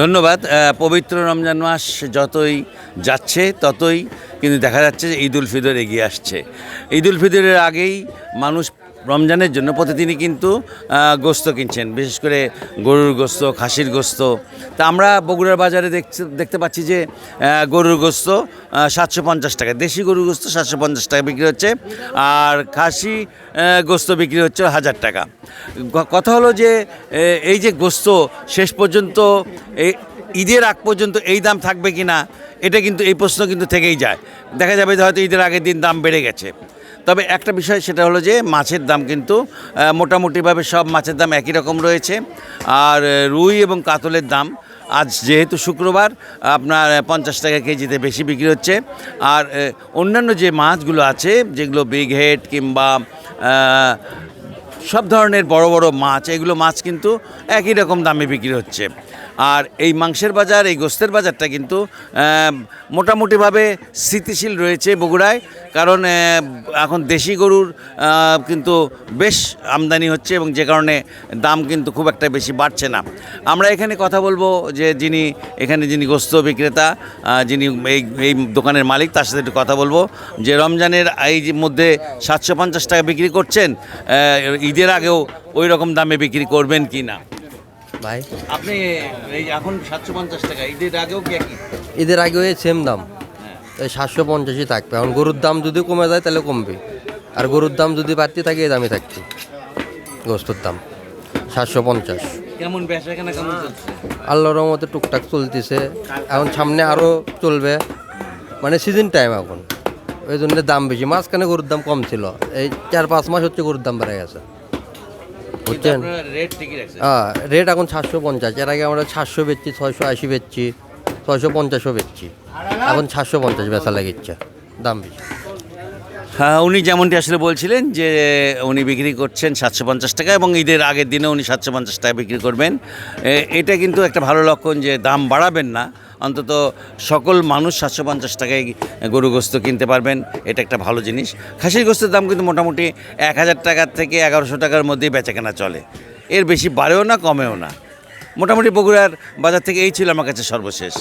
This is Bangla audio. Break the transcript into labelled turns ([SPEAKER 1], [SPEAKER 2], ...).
[SPEAKER 1] ধন্যবাদ পবিত্র রমজান মাস যতই যাচ্ছে ততই কিন্তু দেখা যাচ্ছে যে ঈদ উল ফিতর এগিয়ে আসছে। ঈদ উল ফিতরের আগেই মানুষ রমজানের জন্য প্রতিদিনই কিন্তু গোস্ত কিনছেন, বিশেষ করে গরুর গোস্ত, খাসির গোস্ত। তা আমরা বগুড়ার বাজারে দেখছি, দেখতে পাচ্ছি যে গরুর গোস্ত সাতশো পঞ্চাশ টাকা, দেশি গরুর গোস্ত সাতশো পঞ্চাশ টাকা বিক্রি হচ্ছে, আর খাসি গোস্ত বিক্রি হচ্ছে হাজার টাকা। কথা হলো যে এই যে গোস্ত শেষ পর্যন্ত এই ঈদের আগ পর্যন্ত এই দাম থাকবে কি না এটা কিন্তু, এই প্রশ্ন কিন্তু থেকেই যায়। দেখা যাবে হয়তো ঈদের আগের দিন দাম বেড়ে গেছে। তবে একটা বিষয় সেটা হলো যে মাছের দাম কিন্তু মোটামুটিভাবে সব মাছের দাম একই রকম রয়েছে। আর রুই এবং কাতলের দাম আজ যেহেতু শুক্রবার, আপনার পঞ্চাশ টাকা কেজিতে বেশি বিক্রি হচ্ছে। আর অন্যান্য যে মাছগুলো আছে, যেগুলো বিগ হেড কিংবা সব ধরনের বড় বড় মাছ, এগুলো মাছ কিন্তু একই রকম দামে বিক্রি হচ্ছে। আর এই মাংসের বাজার, এই গোস্তের বাজারটা কিন্তু মোটামুটিভাবে স্থিতিশীল রয়েছে বগুড়ায়, কারণ এখন দেশি গরুর কিন্তু বেশ আমদানি হচ্ছে এবং যে কারণে দাম কিন্তু খুব একটা বেশি বাড়ছে না। আমরা এখানে কথা বলব যে যিনি, এখানে যিনি গোস্ত বিক্রেতা যিনি এই এই দোকানের মালিক, তার সাথে একটু কথা বলব যে রমজানের এই মধ্যে সাতশো পঞ্চাশ টাকা বিক্রি করছেন ঈদের আগেও ওই রকম দামে বিক্রি করবেন কি না?
[SPEAKER 2] ভাই?
[SPEAKER 1] আপনি এই এখন সাতশো পঞ্চাশ টাকা ঈদের আগেও কি একই?
[SPEAKER 2] ঈদের আগে ওই সেম দাম। এই সাতশো পঞ্চাশই থাকবে। এখন গরুর দাম যদি কমে যায় তাহলে কমবে। আর গরুর দাম যদি বাড়তে থাকে এই দামে থাকছে। গোস্তর দাম সাতশো পঞ্চাশ।
[SPEAKER 1] কেমন কেনা কেমন চলছে?
[SPEAKER 2] আল্লাহর রহমতে টুকটাক চলতেছে। এখন সামনে আরও চলবে। মানে সিজন টাইম এখন। ওই জন্য দাম বেশি। মাঝখানে গরুর দাম কম ছিল। এই চার পাঁচ মাস হচ্ছে গরুর দাম বেড়ে গেছে। বুঝছেন?
[SPEAKER 1] রেট
[SPEAKER 2] হ্যাঁ রেট এখন সাতশো পঞ্চাশ। এর আগে আমরা সাতশো বেচছি ছয়শো আশি বেচছি ছয়শো পঞ্চাশও বেচছি। এখন সাতশো পঞ্চাশ বেচা লাগিচ্ছে দাম বেশি।
[SPEAKER 1] হ্যাঁ উনি যেমনটি আসলে বলছিলেন যে উনি বিক্রি করছেন সাতশো পঞ্চাশ টাকা এবং ঈদের আগের দিনে উনি সাতশো পঞ্চাশ টাকা বিক্রি করবেন। এটা কিন্তু একটা ভালো লক্ষণ যে দাম বাড়াবেন না। অন্তত সকল মানুষ সাতশো পঞ্চাশ টাকায় গরু গোস্ত কিনতে পারবেন। এটা একটা ভালো জিনিস। খাসির গোস্তের দাম কিন্তু মোটামুটি এক হাজার টাকার থেকে এগারোশো টাকার মধ্যেই বেচাকেনা চলে। এর বেশি বাড়েও না, কমেও না। মোটামুটি বগুড়ার বাজার থেকে এই ছিল আমার কাছে সর্বশেষ।